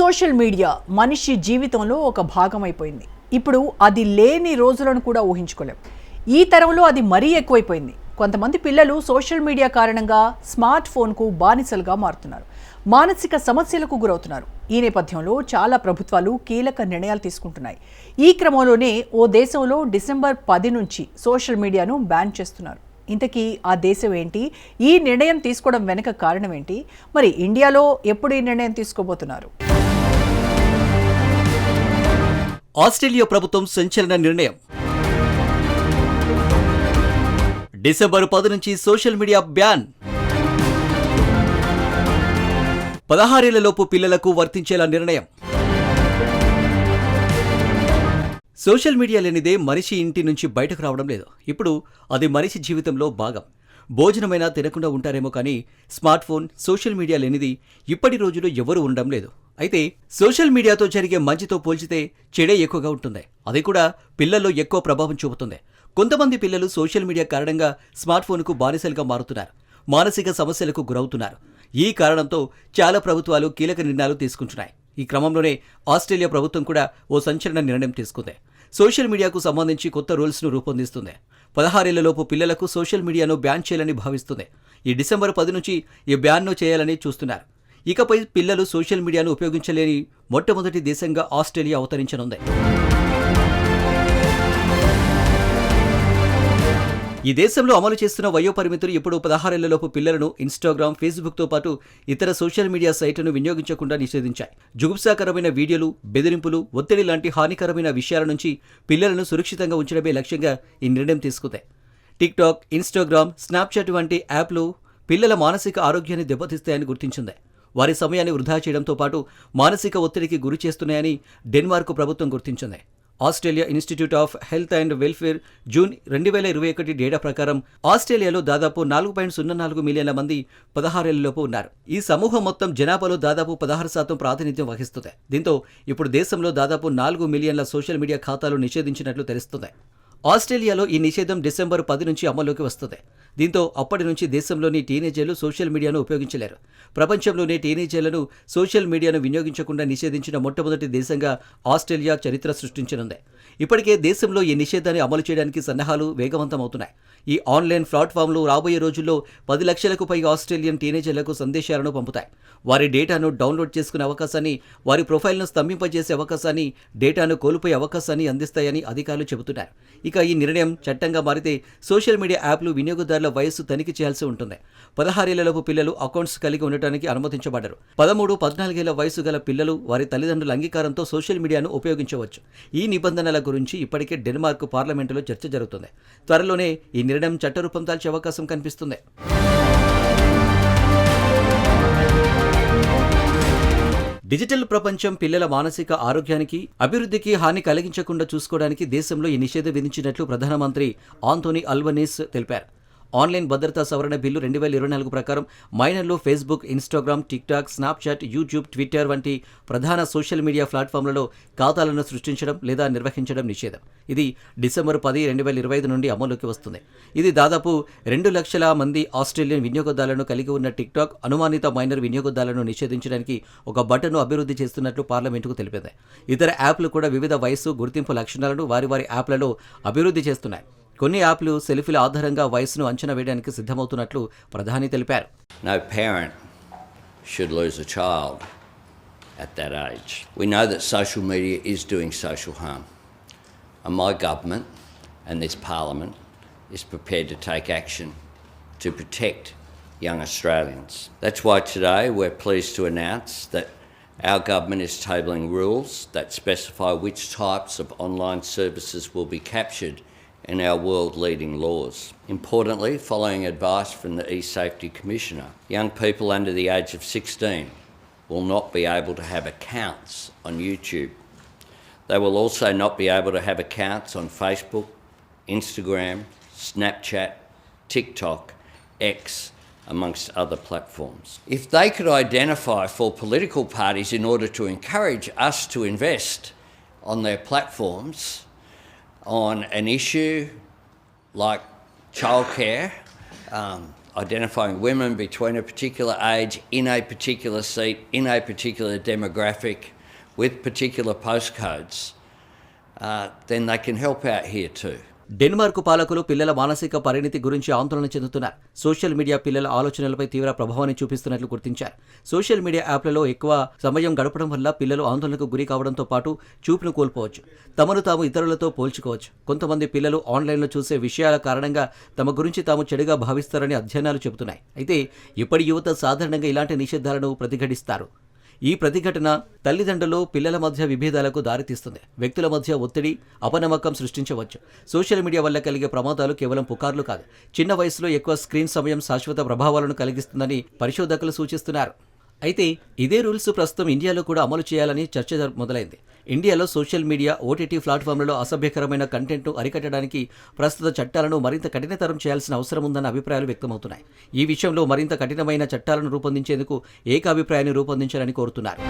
Social media మనిషి జీవితంలో ఒక భాగం అయిపోయింది ఇప్పుడు అది లేని రోజులను కూడా ఊహించుకోలేం. ఈ తరంలో అది మరీ ఎక్కువైపోయింది. కొంతమంది పిల్లలు సోషల్ మీడియా కారణంగా స్మార్ట్ ఫోన్కు బానిసలుగా మారుతున్నారు. మానసిక సమస్యలకు గురవుతున్నారు. ఈ నేపథ్యంలో చాలా ప్రభుత్వాలు కీలక నిర్ణయాలు తీసుకుంటున్నాయి. ఈ క్రమంలోనే ఓ దేశంలో డిసెంబర్ పది నుంచి సోషల్ మీడియాను బ్యాన్ చేస్తున్నారు. ఇంతకీ ఆ దేశం ఏంటి? ఈ నిర్ణయం తీసుకోవడం వెనుక కారణం ఏంటి? మరి ఇండియాలో ఎప్పుడు ఈ నిర్ణయం తీసుకోబోతున్నారు? ఆస్ట్రేలియా ప్రభుత్వం సంచలన నిర్ణయం. డిసెంబర్ పది నుంచి సోషల్ మీడియా బ్యాన్. పదహారేళ్ళలోపు పిల్లలకు వర్తించేలా నిర్ణయం. సోషల్ మీడియా లేనిదే మనిషి ఇంటి నుంచి బయటకు రావడం లేదు. ఇప్పుడు అది మనిషి జీవితంలో భాగం. భోజనమైనా తినకుండా ఉంటారేమో కానీ స్మార్ట్ ఫోన్ సోషల్ మీడియా లేనిది ఇప్పటి రోజుల్లో ఎవరూ ఉండడం లేదు. అయితే సోషల్ మీడియాతో జరిగే మంచితో పోల్చితే చెడే ఎక్కువగా ఉంటుంది. అది కూడా పిల్లల్లో ఎక్కువ ప్రభావం చూపుతుంది. కొంతమంది పిల్లలు సోషల్ మీడియా కారణంగా స్మార్ట్ ఫోన్కు బానిసలుగా మారుతున్నారు. మానసిక సమస్యలకు గురవుతున్నారు. ఈ కారణంతో చాలా ప్రభుత్వాలు కీలక నిర్ణయాలు తీసుకుంటున్నాయి. ఈ క్రమంలోనే ఆస్ట్రేలియా ప్రభుత్వం కూడా ఓ సంచలన నిర్ణయం తీసుకుంది. సోషల్ మీడియాకు సంబంధించి కొత్త రూల్స్ను రూపొందిస్తుంది. పదహారేళ్ళలోపు పిల్లలకు సోషల్ మీడియాను బ్యాన్ చేయాలని భావిస్తుంది. ఈ డిసెంబర్ పది నుంచి ఈ బ్యాన్ను చేయాలని చూస్తున్నారు. ఇకపై పిల్లలు సోషల్ మీడియాను ఉపయోగించలేని మొట్టమొదటి దేశంగా ఆస్ట్రేలియా అవతరించనుంది. ఈ దేశంలో అమలు చేస్తున్న వయోపరిమితులు ఇప్పుడు పదహారేళ్ళలోపు పిల్లలను ఇన్స్టాగ్రామ్ ఫేస్బుక్తో పాటు ఇతర సోషల్ మీడియా సైట్లను వినియోగించకుండా నిషేధించాయి. జుగుప్సాకరమైన వీడియోలు బెదిరింపులు ఒత్తిడి లాంటి హానికరమైన విషయాల నుంచి పిల్లలను సురక్షితంగా ఉంచడమే లక్ష్యంగా ఈ నిర్ణయం తీసుకుంది. టిక్టాక్ ఇన్స్టాగ్రామ్ స్నాప్చాట్ వంటి యాప్లు పిల్లల మానసిక ఆరోగ్యాన్ని దెబ్బతీస్తాయని గుర్తించింది. వారి సమయాన్ని వృధా చేయడంతో పాటు మానసిక ఒత్తిడికి గురి చేస్తున్నాయని డెన్మార్క్ ప్రభుత్వం గుర్తించింది. Australia institute of health and welfare June రెండు వేల ఇరవై ఒకటి డేటా ప్రకారం ఆస్ట్రేలియాలో దాదాపు నాలుగు పాయింట్ సున్నా నాలుగు మిలియన్ల మంది పదహారేళ్ళలోపు ఉన్నారు. ఈ సమూహం మొత్తం జనాభాలో దాదాపు పదహారు శాతం ప్రాతినిధ్యం వహిస్తుంది. దీంతో ఇప్పుడు దేశంలో దాదాపు నాలుగు మిలియన్ల సోషల్ మీడియా ఖాతాలు నిషేధించినట్లు తెలుస్తుంది. ఆస్ట్రేలియాలో ఈ నిషేధం డిసెంబర్ పది నుంచి అమల్లోకి వస్తుంది. దీంతో అప్పటి నుంచి దేశంలోని టీనేజర్లు సోషల్ మీడియాను ఉపయోగించలేరు. ప్రపంచంలోనే టీనేజర్లను సోషల్ మీడియాను వినియోగించకుండా నిషేధించిన మొట్టమొదటి దేశంగా ఆస్ట్రేలియా చరిత్ర సృష్టించనుంది. ఇప్పటికే దేశంలో ఈ నిషేధాన్ని అమలు చేయడానికి సన్నాహాలు వేగవంతమవుతున్నాయి. ఈ ఆన్లైన్ ప్లాట్ఫామ్లు రాబోయే రోజుల్లో పది లక్షలకు పైగా ఆస్ట్రేలియన్ టీనేజర్లకు సందేశాలను పంపుతాయి. వారి డేటాను డౌన్లోడ్ చేసుకునే అవకాశాన్ని వారి ప్రొఫైల్ను స్తంభింపజేసే అవకాశాన్ని డేటాను కోల్పోయే అవకాశాన్ని అందిస్తాయని అధికారులు చెబుతున్నారు. ఇక ఈ నిర్ణయం చట్టంగా మారితే సోషల్ మీడియా యాప్లు వినియోగదారుల వయస్సు తనిఖీ చేయాల్సి ఉంటుంది. పదహారేళ్ళలోపు పిల్లలు అకౌంట్స్ కలిగి ఉండటానికి అనుమతించబడ్డారు. పదమూడు పద్నాలుగేళ్ళ వయసు గల పిల్లలు వారి తల్లిదండ్రుల అంగీకారంతో సోషల్ మీడియాను ఉపయోగించవచ్చు. ఈ నిబంధనల గురించి ఇప్పటికే డెన్మార్క్ పార్లమెంటులో చర్చ జరుగుతుంది. త్వరలోనే ఈ నిర్ణయం చట్టరూపం దాల్చే అవకాశం కనిపిస్తుంది. డిజిటల్ ప్రపంచం పిల్లల మానసిక ఆరోగ్యానికి అభివృద్ధికి హాని కలిగించకుండా చూసుకోవడానికి దేశంలో ఈ నిషేధం విధించినట్లు ప్రధానమంత్రి ఆంటోనీ అల్వనీస్ తెలిపారు. ఆన్లైన్ భద్రతా సవరణ బిల్లు రెండు వేల ఇరవై నాలుగు ప్రకారం మైనర్లు Facebook Instagram TikTok Snapchat YouTube Twitter వంటి ప్రధాన సోషల్ మీడియా ప్లాట్ఫామ్లలో ఖాతాలను సృష్టించడం లేదా నిర్వహించడం నిషేధం. ఇది డిసెంబర్ పది రెండు వేల ఇరవై ఐదు నుండి అమలులోకి వస్తుంది. ఇది దాదాపు రెండు లక్షల మంది ఆస్ట్రేలియన్ వినియోగదారులను కలిగి ఉన్న టిక్టాక్ అనుమానిత మైనర్ వినియోగదారులను నిషేధించడానికి ఒక బటన్ను అభివృద్ధి చేస్తున్నట్లు పార్లమెంటుకు తెలిపింది. ఇతర యాప్లు కూడా వివిధ వయస్సు గుర్తింపు లక్షణాలను వారి వారి యాప్లలో అభివృద్ధి చేస్తున్నాయి. కొన్ని యాప్లు సెల్ఫీల ఆధారంగా వయసును అంచనా వేయడానికి సిద్ధమవుతున్నట్లు ప్రధాని తెలిపారు No parent should lose a child at that age. We know that social media is doing social harm. And my government and this parliament is prepared to take action to protect young Australians. That's why today we're pleased to announce that our government is tabling rules that specify which types of online services will be captured in our world leading laws. Importantly, following advice from the eSafety Commissioner, young people under the age of 16 will not be able to have accounts on YouTube. They will also not be able to have accounts on Facebook, Instagram, Snapchat, TikTok, X, amongst other platforms. If they could identify for political parties in order to encourage us to invest on their platforms on an issue like childcare, um, identifying women between a particular age, in a particular seat, in a particular demographic, with particular postcodes, uh, then they can help out here too. Denmark పాలకులు పిల్లల మానసిక పరిణితి గురించి ఆందోళన చెందుతున్నారు. Social media పిల్లల ఆలోచనలపై తీవ్ర ప్రభావాన్ని చూపిస్తున్నట్లు గుర్తించారు. సోషల్ మీడియా యాప్లలో ఎక్కువ సమయం గడపడం వల్ల పిల్లలు ఆందోళనకు గురి కావడంతో పాటు చూపును కోల్పోవచ్చు. తమను తాము ఇతరులతో పోల్చుకోవచ్చు. కొంతమంది పిల్లలు ఆన్లైన్లో చూసే విషయాల కారణంగా తమ గురించి తాము చెడుగా భావిస్తారని అధ్యయనాలు చెబుతున్నాయి. అయితే ఇప్పటి యువత సాధారణంగా ఇలాంటి నిషేధాలను ప్రతిఘటిస్తారు. ఈ ప్రతిఘటన తల్లిదండ్రులు పిల్లల మధ్య విభేదాలకు దారితీస్తుంది. వ్యక్తుల మధ్య ఒత్తిడి అపనమ్మకం సృష్టించవచ్చు. సోషల్ మీడియా వల్ల కలిగే ప్రమాదాలు కేవలం పుకార్లు కాదు. చిన్న వయసులో ఎక్కువ స్క్రీన్ సమయం శాశ్వత ప్రభావాలను కలిగిస్తుందని పరిశోధకులు సూచిస్తున్నారు. అయితే ఇదే రూల్స్ ప్రస్తుతం ఇండియాలో కూడా అమలు చేయాలని చర్చ మొదలైంది. ఇండియాలో సోషల్ మీడియా ఓటీటీ ప్లాట్ఫామ్లలో అసభ్యకరమైన కంటెంట్ను అరికట్టడానికి ప్రస్తుత చట్టాలను మరింత కఠినతరం చేయాల్సిన అవసరం ఉందన్న అభిప్రాయాలు వ్యక్తమవుతున్నాయి. ఈ విషయంలో మరింత కఠినమైన చట్టాలను రూపొందించేందుకు ఏకాభిప్రాయాన్ని రూపొందించాలని కోరుతున్నారు.